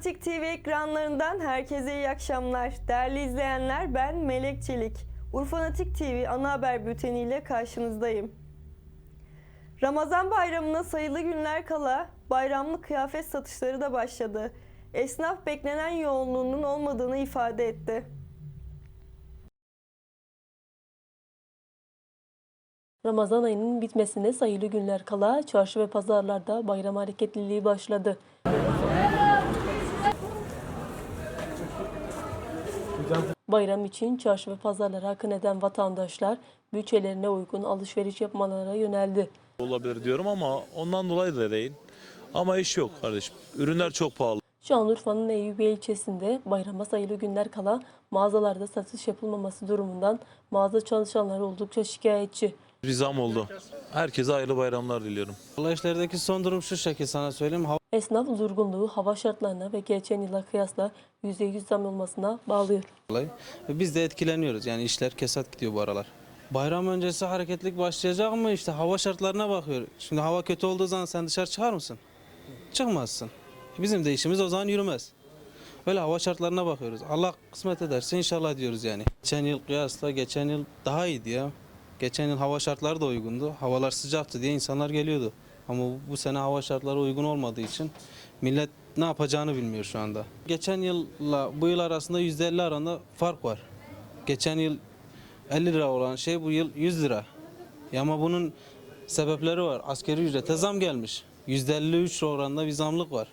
Urfanatik TV ekranlarından herkese iyi akşamlar. Değerli izleyenler ben Melek Çelik. Urfanatik TV ana haber bülteniyle karşınızdayım. Ramazan bayramına sayılı günler kala bayramlık kıyafet satışları da başladı. Esnaf beklenen yoğunluğunun olmadığını ifade etti. Ramazan ayının bitmesine sayılı günler kala çarşı ve pazarlarda bayram hareketliliği başladı. Bayram için çarşı ve pazarlara akın eden vatandaşlar bütçelerine uygun alışveriş yapmalara yöneldi. olabilir diyorum ama ondan dolayı da değil. Ama iş yok kardeşim. Ürünler çok pahalı. Şanlıurfa'nın Eyyubiye ilçesinde bayrama sayılı günler kala mağazalarda satış yapılmaması durumundan mağaza çalışanları oldukça şikayetçi. Bir zam oldu. Herkese hayırlı bayramlar diliyorum. Valla işlerdeki son durum şu şekil sana söyleyeyim. Hava Esnaf durgunluğu hava şartlarına ve geçen yıla kıyasla %100 zam olmasına bağlıyor. Biz de etkileniyoruz. Yani işler kesat gidiyor bu aralar. Bayram öncesi hareketlik başlayacak mı? İşte hava şartlarına bakıyor. Şimdi hava kötü olduğu zaman sen dışarı çıkar mısın? Çıkmazsın. Bizim de işimiz o zaman yürümez. Öyle hava şartlarına bakıyoruz. Allah kısmet ederse inşallah diyoruz yani. Geçen yıl kıyasla geçen yıl daha iyiydi ya. Geçen yıl hava şartları da uygundu. Havalar sıcaktı diye insanlar geliyordu. Ama bu- sene hava şartları uygun olmadığı için millet ne yapacağını bilmiyor şu anda. Geçen yılla bu yıl arasında %50 arasında fark var. Geçen yıl 50 lira olan şey bu yıl 100 lira. Ya ama bunun sebepleri var. Askeri ücrete zam gelmiş. %53 oranında bir zamlık var.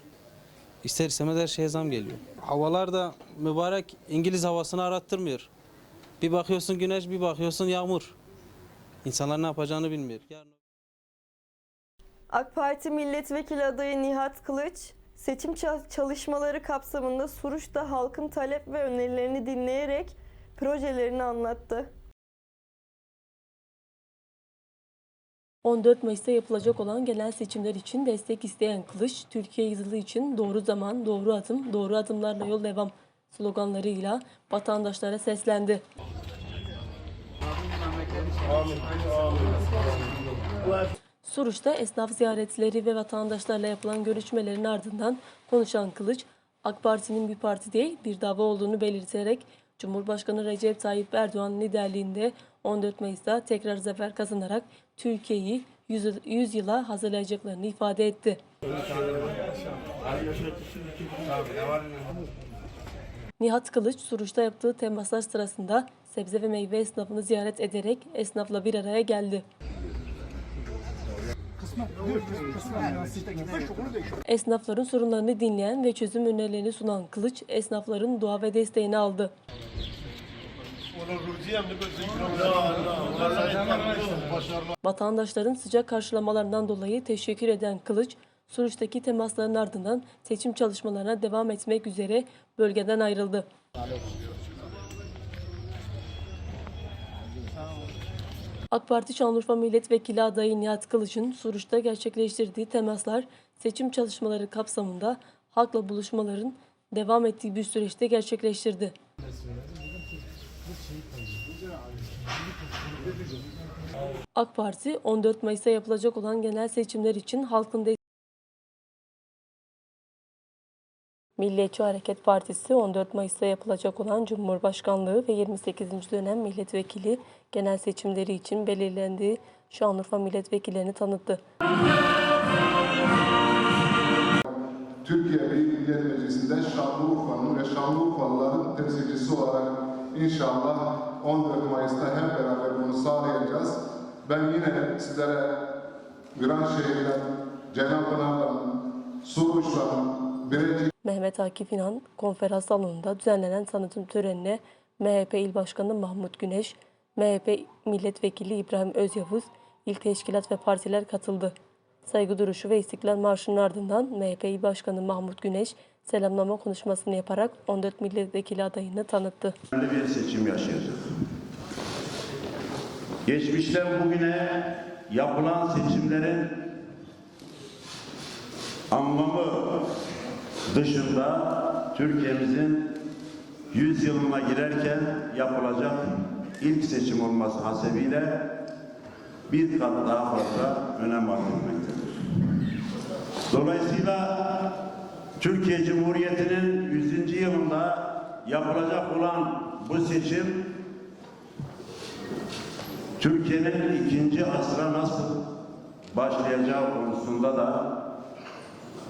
İster istemez her şeye zam geliyor. Havalar da mübarek İngiliz havasını arattırmıyor. Bir bakıyorsun güneş, bir bakıyorsun yağmur. İnsanlar ne yapacağını bilmiyor. Yarın... AK Parti milletvekili adayı Nihat Kılıç, seçim ça- çalışmaları kapsamında Suruç'ta halkın talep ve önerilerini dinleyerek projelerini anlattı. 14 Mayıs'ta yapılacak olan genel seçimler için destek isteyen Kılıç, Türkiye yüzyılı için doğru zaman, doğru adım, doğru adımlarla yol devam sloganlarıyla vatandaşlara seslendi. Suruç'ta esnaf ziyaretleri ve vatandaşlarla yapılan görüşmelerin ardından konuşan Kılıç, AK Parti'nin bir parti değil bir dava olduğunu belirterek Cumhurbaşkanı Recep Tayyip Erdoğan liderliğinde 14 Mayıs'ta tekrar zafer kazanarak Türkiye'yi 100, 100 yıla hazırlayacaklarını ifade etti. Nihat Kılıç, Suruç'ta yaptığı temaslar sırasında sebze ve meyve esnafını ziyaret ederek esnafla bir araya geldi. Esnafların sorunlarını dinleyen ve çözüm önerilerini sunan Kılıç, esnafların dua ve desteğini aldı. Vatandaşların sıcak karşılamalarından dolayı teşekkür eden Kılıç, Suruç'taki temasların ardından seçim çalışmalarına devam etmek üzere bölgeden ayrıldı. AK Parti Şanlıurfa Milletvekili adayı Nihat Kılıç'ın Suruç'ta gerçekleştirdiği temaslar seçim çalışmaları kapsamında halkla buluşmaların devam ettiği bir süreçte gerçekleştirdi. AK Parti 14 Mayıs'ta yapılacak olan genel seçimler için halkın Milliyetçi Hareket Partisi 14 Mayıs'ta yapılacak olan Cumhurbaşkanlığı ve 28. dönem milletvekili genel seçimleri için belirlendiği Şanlıurfa milletvekillerini tanıttı. Türkiye Büyük Millet Meclisi'nde Şanlıurfa'nın ve Şanlıurfalıların temsilcisi olarak inşallah 14 Mayıs'ta hep beraber bunu sağlayacağız. Ben yine sizlere Viranşehir'den, Cenab-ı Suruç'tan, Mehmet Akif İnan konferans salonunda düzenlenen tanıtım törenine MHP İl Başkanı Mahmut Güneş, MHP Milletvekili İbrahim Özyavuz, il teşkilat ve partiler katıldı. Saygı duruşu ve İstiklal Marşı'nın ardından MHP İl Başkanı Mahmut Güneş selamlama konuşmasını yaparak 14 milletvekili adayını tanıttı. bir seçim yaşayacak. Geçmişten bugüne yapılan seçimlerin anlamı dışında Türkiye'mizin 100 yılına girerken yapılacak ilk seçim olması hasebiyle bir kat daha fazla önem arz etmektedir. Dolayısıyla Türkiye Cumhuriyeti'nin 100. yılında yapılacak olan bu seçim Türkiye'nin ikinci asra nasıl başlayacağı konusunda da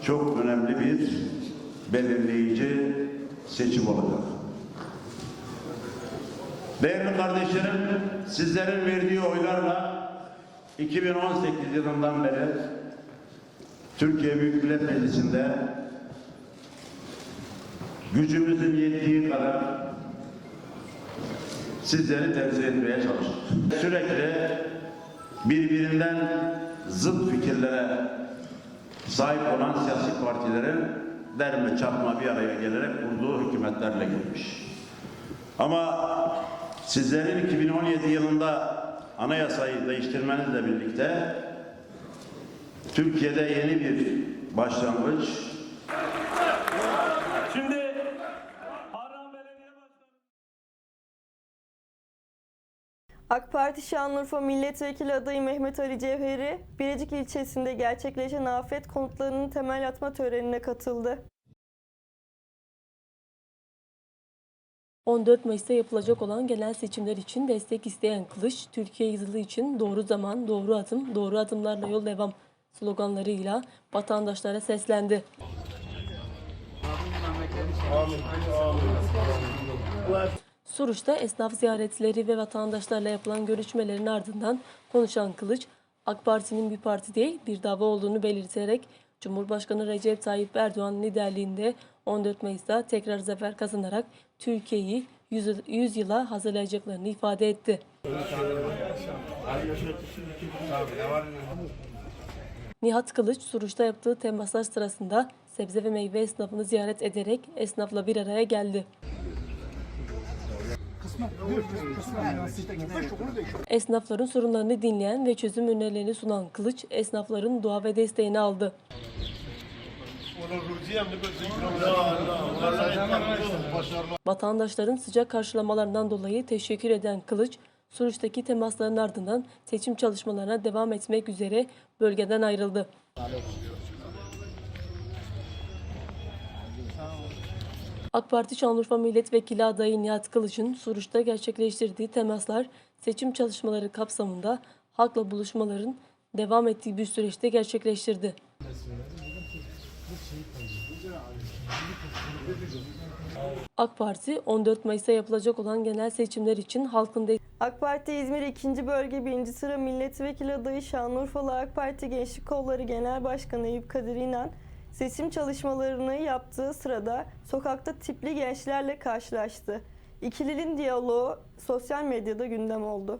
çok önemli bir belirleyici seçim olacak. Değerli kardeşlerim, sizlerin verdiği oylarla 2018 yılından beri Türkiye Büyük Millet Meclisi'nde gücümüzün yettiği kadar sizleri temsil etmeye çalıştık. Sürekli birbirinden zıt fikirlere sahip olan siyasi partilerin derme çatma bir araya gelerek kurduğu hükümetlerle gelmiş. Ama sizlerin 2017 yılında anayasayı değiştirmenizle birlikte Türkiye'de yeni bir başlangıç Şimdi Harran Belediye Başkanı AK Parti Şanlıurfa Milletvekili adayı Mehmet Ali Cevheri, Birecik ilçesinde gerçekleşen afet konutlarının temel atma törenine katıldı. 14 Mayıs'ta yapılacak olan genel seçimler için destek isteyen Kılıç, Türkiye yüzyılı için doğru zaman, doğru adım, doğru adımlarla yol devam sloganlarıyla vatandaşlara seslendi. Suruç'ta esnaf ziyaretleri ve vatandaşlarla yapılan görüşmelerin ardından konuşan Kılıç, AK Parti'nin bir parti değil bir dava olduğunu belirterek Cumhurbaşkanı Recep Tayyip Erdoğan liderliğinde 14 Mayıs'ta tekrar zafer kazanarak Türkiye'yi 100, 100 yıla hazırlayacaklarını ifade etti. Nihat Kılıç, Suruç'ta yaptığı temaslar sırasında sebze ve meyve esnafını ziyaret ederek esnafla bir araya geldi. Esnafların sorunlarını dinleyen ve çözüm önerilerini sunan Kılıç, esnafların dua ve desteğini aldı. Vatandaşların sıcak karşılamalarından dolayı teşekkür eden Kılıç, Suruç'taki temasların ardından seçim çalışmalarına devam etmek üzere bölgeden ayrıldı. AK Parti Şanlıurfa Milletvekili adayı Nihat Kılıç'ın Suruç'ta gerçekleştirdiği temaslar seçim çalışmaları kapsamında halkla buluşmaların devam ettiği bir süreçte gerçekleştirdi. AK Parti 14 Mayıs'ta yapılacak olan genel seçimler için halkın AK Parti İzmir 2. Bölge 1. Sıra Milletvekili adayı Şanlıurfalı AK Parti Gençlik Kolları Genel Başkanı Eyüp Kadir İnan, seçim çalışmalarını yaptığı sırada sokakta tipli gençlerle karşılaştı. İkilinin diyaloğu sosyal medyada gündem oldu.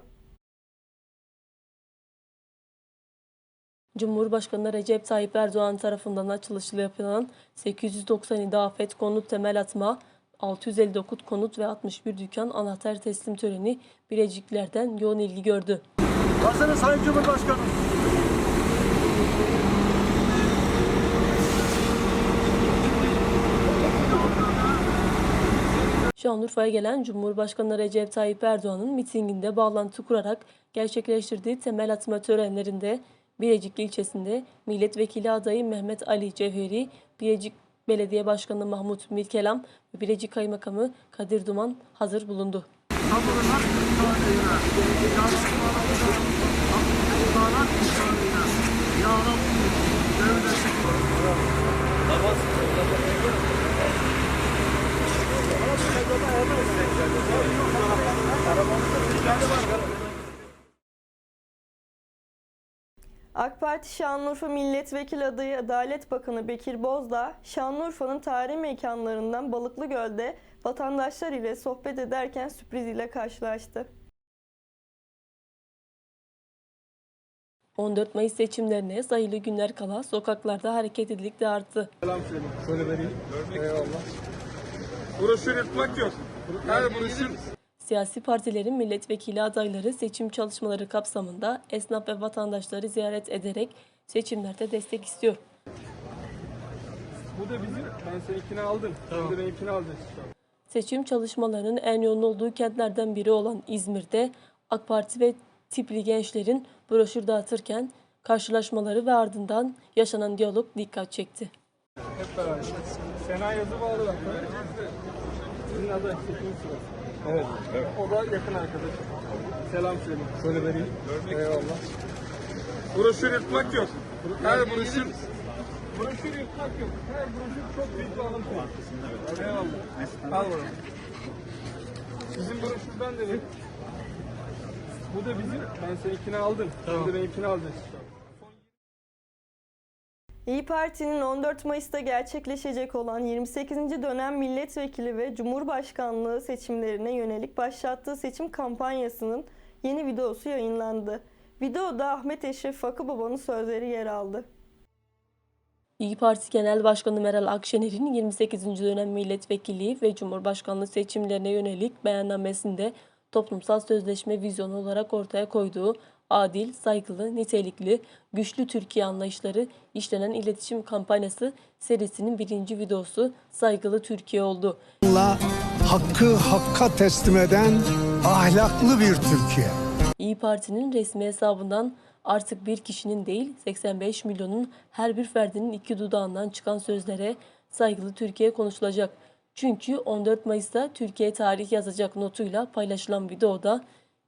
Cumhurbaşkanı Recep Tayyip Erdoğan tarafından açılışlı yapılan 897 afet konut temel atma, 659 konut ve 61 dükkan anahtar teslim töreni Birecikler'den yoğun ilgi gördü. Hazırı Sayın Cumhurbaşkanım. Şanlıurfa'ya gelen Cumhurbaşkanı Recep Tayyip Erdoğan'ın mitinginde bağlantı kurarak gerçekleştirdiği temel atma törenlerinde Birecik ilçesinde milletvekili adayı Mehmet Ali Cevheri, Birecik Belediye Başkanı Mahmut Mirkelam ve Birecik Kaymakamı Kadir Duman hazır bulundu. AK Parti Şanlıurfa Milletvekili adayı Adalet Bakanı Bekir Bozdağ, Şanlıurfa'nın tarihi mekanlarından Balıklı Göl'de vatandaşlar ile sohbet ederken sürpriz ile karşılaştı. 14 Mayıs seçimlerine sayılı günler kala sokaklarda hareketlilik de arttı. Broşür yırtmak yok. Her broşür Siyasi partilerin milletvekili adayları seçim çalışmaları kapsamında esnaf ve vatandaşları ziyaret ederek seçimlerde destek istiyor. Bu da bizim. Ben seninkini aldım. Sen de benimkini. Seçim çalışmalarının en yoğun olduğu kentlerden biri olan İzmir'de AK Parti ve tipli gençlerin broşür dağıtırken karşılaşmaları ve ardından yaşanan diyalog dikkat çekti. Hep beraber. Sena yazı bağlı bak. Sizin adı Ekin Sıra. Evet. O da yakın arkadaş. Selam söyle. Şöyle vereyim. Eyvallah. Broşür yırtmak yok. Her broşür Broşür yırtmak yok. Her broşür çok büyük bir alıntı. Eyvallah. Al bakalım. Bizim broşürden de ver. Bu da bizim. Ben seninkini aldım. Tamam. Şimdi benimkini alacağız. İyi Parti'nin 14 Mayıs'ta gerçekleşecek olan 28. dönem milletvekili ve cumhurbaşkanlığı seçimlerine yönelik başlattığı seçim kampanyasının yeni videosu yayınlandı. Videoda Ahmet Eşref Fakıbaba'nın sözleri yer aldı. İyi Parti Genel Başkanı Meral Akşener'in 28. dönem milletvekilliği ve cumhurbaşkanlığı seçimlerine yönelik beyannamesinde toplumsal sözleşme vizyonu olarak ortaya koyduğu adil, saygılı, nitelikli, güçlü Türkiye anlayışları işlenen iletişim kampanyası serisinin birinci videosu Saygılı Türkiye oldu. Hakkı hakka teslim eden ahlaklı bir Türkiye. İyi Parti'nin resmi hesabından artık bir kişinin değil 85 milyonun her bir ferdinin iki dudağından çıkan sözlere saygılı Türkiye konuşulacak. Çünkü 14 Mayıs'ta Türkiye tarih yazacak notuyla paylaşılan videoda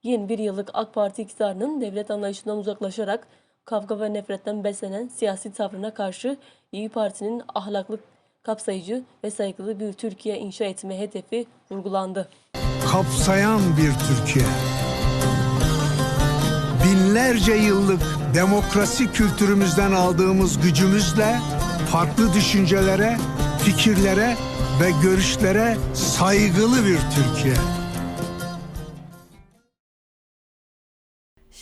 21 yıllık AK Parti iktidarının devlet anlayışından uzaklaşarak kavga ve nefretten beslenen siyasi tavrına karşı İyi Parti'nin ahlaklı, kapsayıcı ve saygılı bir Türkiye inşa etme hedefi vurgulandı. Kapsayan bir Türkiye. Binlerce yıllık demokrasi kültürümüzden aldığımız gücümüzle farklı düşüncelere, fikirlere ve görüşlere saygılı bir Türkiye.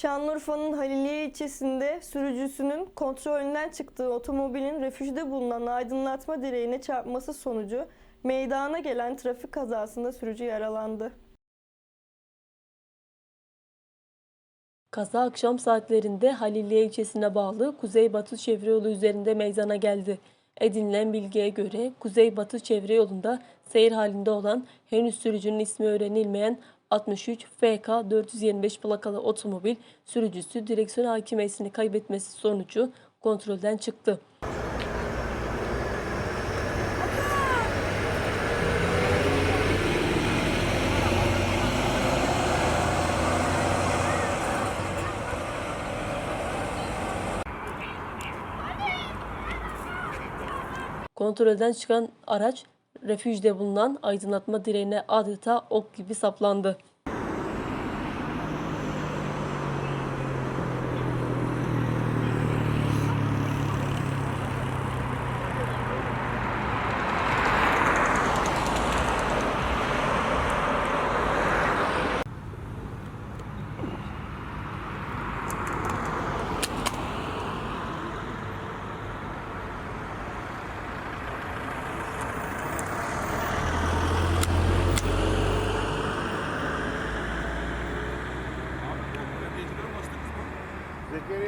Şanlıurfa'nın Haliliye ilçesinde sürücüsünün kontrolünden çıktığı otomobilin refüjde bulunan aydınlatma direğine çarpması sonucu meydana gelen trafik kazasında sürücü yaralandı. Kaza akşam saatlerinde Haliliye ilçesine bağlı Kuzeybatı çevre yolu üzerinde meydana geldi. Edinilen bilgiye göre Kuzeybatı çevre yolunda seyir halinde olan henüz sürücünün ismi öğrenilmeyen 63 FK 425 plakalı otomobil sürücüsü direksiyon hakimiyetini kaybetmesi sonucu kontrolden çıktı. Kontrolden çıkan araç refüjde bulunan aydınlatma direğine adeta ok gibi saplandı.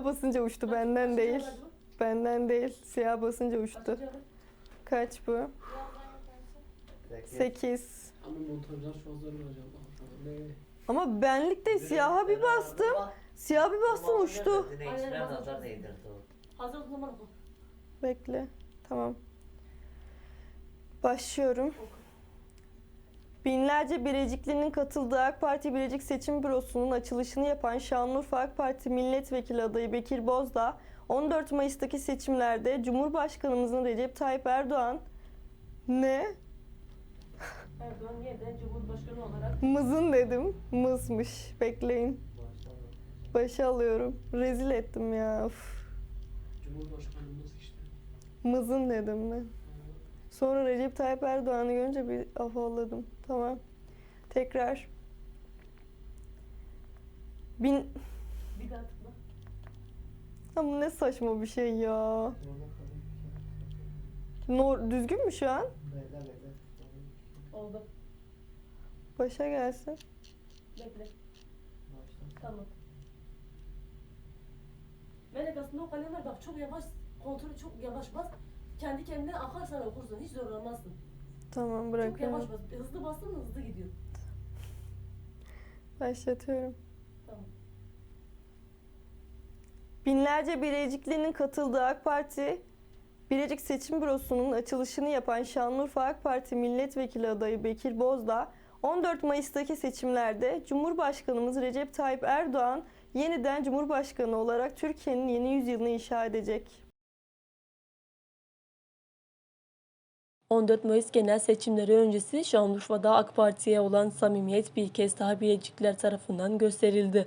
Siyah basınca uçtu benden değil. Benden değil. Siyah basınca uçtu. Kaç bu? 8. Ama benlik de siyaha bir bastım. Siyah bir bastım uçtu. Hazır zaman Bekle. Tamam. Başlıyorum. Binlerce Birecikli'nin katıldığı AK Parti Birecik Seçim Bürosu'nun açılışını yapan Şanlıurfa AK Parti Milletvekili adayı Bekir Bozdağ, 14 Mayıs'taki seçimlerde Cumhurbaşkanımızın Recep Tayyip Erdoğan ne? Erdoğan yeniden Cumhurbaşkanı olarak Mızın dedim. Mızmış. Bekleyin. Başa alıyorum. Rezil ettim ya. Uf. Cumhurbaşkanımız işte. Mızın dedim mi? Sonra Recep Tayyip Erdoğan'ı görünce bir afalladım. Tamam. Tekrar. Bin... Bir daha tıkla. Ama ne saçma bir şey ya. Nor düzgün mü şu an? Oldu. Başa gelsin. Bekle. Tamam. Melek aslında o kalemler bak çok yavaş, kontrolü çok yavaş bas. Kendi kendine akarsan okursun, hiç zorlanmazsın. Tamam Çok bırakıyorum. yavaş bas. Hızlı bastın mı hızlı gidiyor. Başlatıyorum. Tamam. Binlerce Bilecikli'nin katıldığı AK Parti Bilecik Seçim Bürosu'nun açılışını yapan Şanlıurfa AK Parti Milletvekili adayı Bekir Bozdağ, 14 Mayıs'taki seçimlerde Cumhurbaşkanımız Recep Tayyip Erdoğan yeniden Cumhurbaşkanı olarak Türkiye'nin yeni yüzyılını inşa edecek. 14 Mayıs genel seçimleri öncesi Şanlıurfa'da AK Parti'ye olan samimiyet bir kez daha Bilecikliler tarafından gösterildi.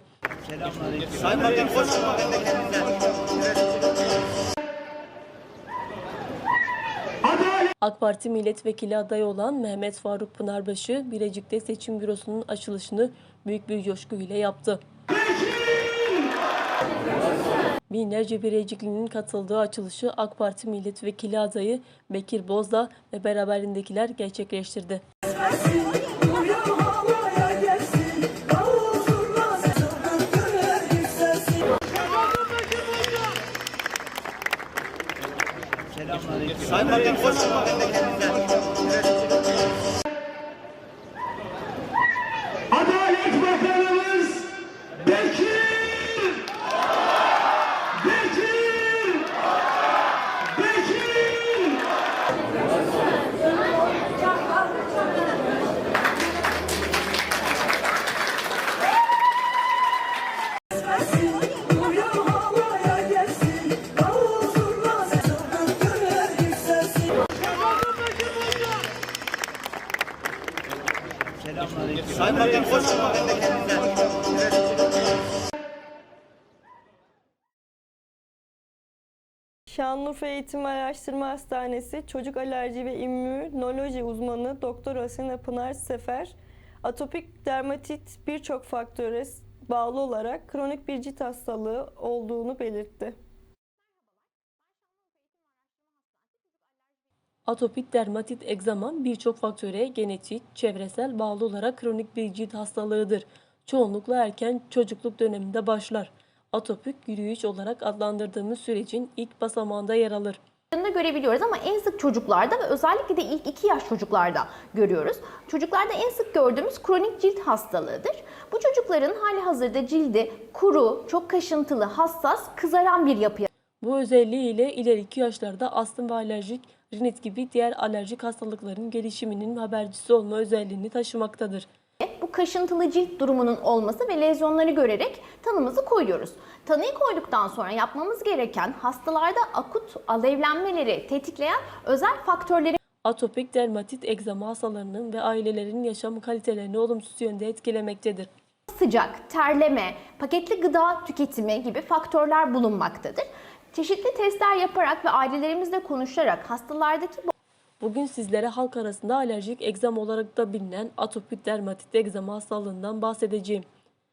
AK Parti milletvekili adayı olan Mehmet Faruk Pınarbaşı, Bilecik'te seçim bürosunun açılışını büyük bir coşku ile yaptı. Binlerce Bilecikli'nin katıldığı açılışı AK Parti milletvekili adayı Bekir Bozdağ ve beraberindekiler gerçekleştirdi. Adalet Şanlıurfa Eğitim Araştırma Hastanesi Çocuk Alerji ve İmmünoloji uzmanı Doktor Asena Pınar Sefer, atopik dermatit birçok faktöre bağlı olarak kronik bir cilt hastalığı olduğunu belirtti. Atopik dermatit egzama birçok faktöre genetik, çevresel bağlı olarak kronik bir cilt hastalığıdır. Çoğunlukla erken çocukluk döneminde başlar. Atopik yürüyüş olarak adlandırdığımız sürecin ilk basamağında yer alır. da görebiliyoruz ama en sık çocuklarda ve özellikle de ilk 2 yaş çocuklarda görüyoruz. Çocuklarda en sık gördüğümüz kronik cilt hastalığıdır. Bu çocukların hali hazırda cildi kuru, çok kaşıntılı, hassas, kızaran bir yapıya Bu özelliğiyle ileriki yaşlarda astım ve alerjik rinit gibi diğer alerjik hastalıkların gelişiminin habercisi olma özelliğini taşımaktadır. bu kaşıntılı cilt durumunun olması ve lezyonları görerek tanımızı koyuyoruz. Tanıyı koyduktan sonra yapmamız gereken hastalarda akut alevlenmeleri tetikleyen özel faktörleri Atopik dermatit egzama hastalarının ve ailelerin yaşam kalitelerini olumsuz yönde etkilemektedir. sıcak, terleme, paketli gıda tüketimi gibi faktörler bulunmaktadır. Çeşitli testler yaparak ve ailelerimizle konuşarak hastalardaki bu Bugün sizlere halk arasında alerjik egzama olarak da bilinen atopik dermatit egzama hastalığından bahsedeceğim.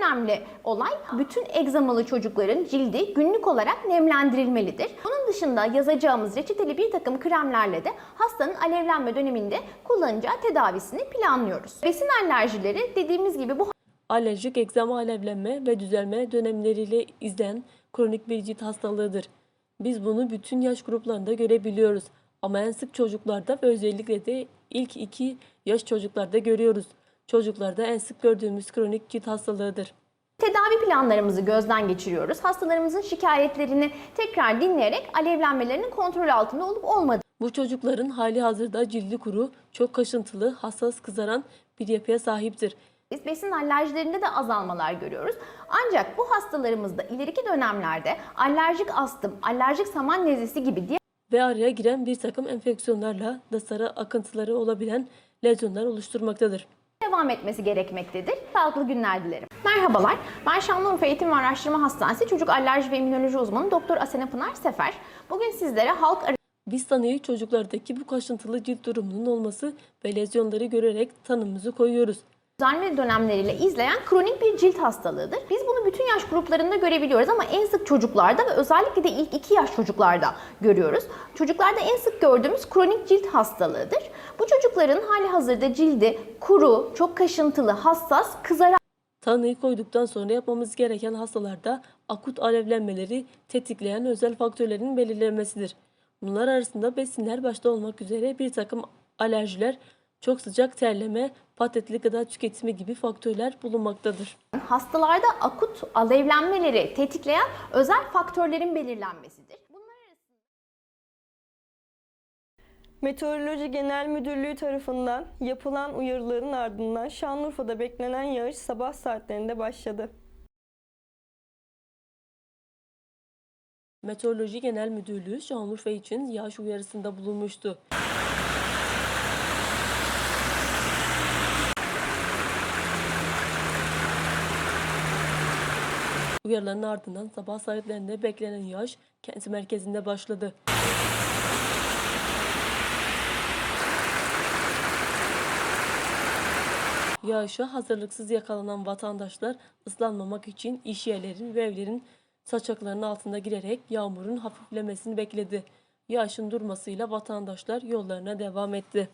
önemli olay bütün egzamalı çocukların cildi günlük olarak nemlendirilmelidir. Bunun dışında yazacağımız reçeteli bir takım kremlerle de hastanın alevlenme döneminde kullanacağı tedavisini planlıyoruz. Besin alerjileri dediğimiz gibi bu Alerjik egzama alevlenme ve düzelme dönemleriyle izleyen kronik bir cilt hastalığıdır. Biz bunu bütün yaş gruplarında görebiliyoruz. Ama en sık çocuklarda ve özellikle de ilk iki yaş çocuklarda görüyoruz. Çocuklarda en sık gördüğümüz kronik cilt hastalığıdır. tedavi planlarımızı gözden geçiriyoruz. Hastalarımızın şikayetlerini tekrar dinleyerek alevlenmelerinin kontrol altında olup olmadığını Bu çocukların hali hazırda cildi kuru, çok kaşıntılı, hassas kızaran bir yapıya sahiptir. Biz besin alerjilerinde de azalmalar görüyoruz. Ancak bu hastalarımızda ileriki dönemlerde alerjik astım, alerjik saman nezlesi gibi diğer ve araya giren bir takım enfeksiyonlarla da sarı akıntıları olabilen lezyonlar oluşturmaktadır. devam etmesi gerekmektedir. Sağlıklı günler dilerim. Merhabalar, ben Şanlıurfa Eğitim ve Araştırma Hastanesi Çocuk Alerji ve İmmünoloji Uzmanı Doktor Asena Pınar Sefer. Bugün sizlere halk Biz tanıyı çocuklardaki bu kaşıntılı cilt durumunun olması ve lezyonları görerek tanımımızı koyuyoruz. Düzenli dönemleriyle izleyen kronik bir cilt hastalığıdır. Biz bunu bütün yaş gruplarında görebiliyoruz ama en sık çocuklarda ve özellikle de ilk 2 yaş çocuklarda görüyoruz. Çocuklarda en sık gördüğümüz kronik cilt hastalığıdır. Bu çocukların hali hazırda cildi kuru, çok kaşıntılı, hassas, kızaran Tanıyı koyduktan sonra yapmamız gereken hastalarda akut alevlenmeleri tetikleyen özel faktörlerin belirlenmesidir. Bunlar arasında besinler başta olmak üzere bir takım alerjiler, çok sıcak terleme, patatli gıda tüketimi gibi faktörler bulunmaktadır. hastalarda akut alevlenmeleri tetikleyen özel faktörlerin belirlenmesidir. Bunlar arasında Meteoroloji Genel Müdürlüğü tarafından yapılan uyarıların ardından Şanlıurfa'da beklenen yağış sabah saatlerinde başladı. Meteoroloji Genel Müdürlüğü Şanlıurfa için yağış uyarısında bulunmuştu. Uyarıların ardından sabah saatlerinde beklenen yağış kent merkezinde başladı. Yağışa hazırlıksız yakalanan vatandaşlar ıslanmamak için iş yerlerin ve evlerin saçaklarının altında girerek yağmurun hafiflemesini bekledi. Yağışın durmasıyla vatandaşlar yollarına devam etti.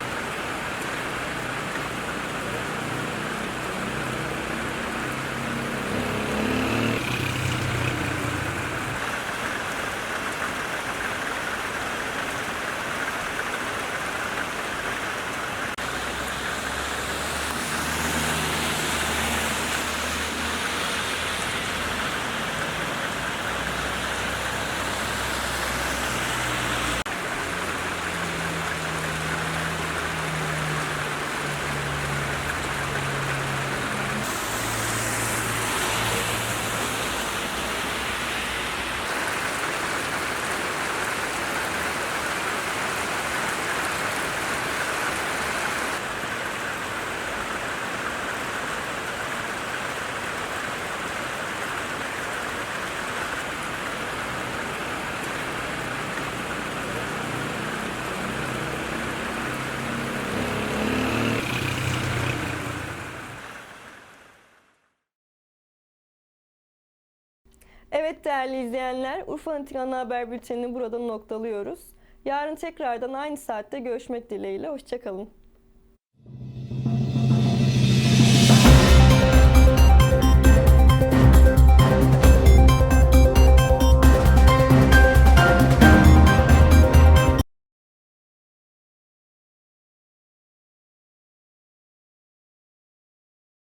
Evet değerli izleyenler, Urfa Antik Ana Haber Bülteni'ni burada noktalıyoruz. Yarın tekrardan aynı saatte görüşmek dileğiyle, hoşçakalın.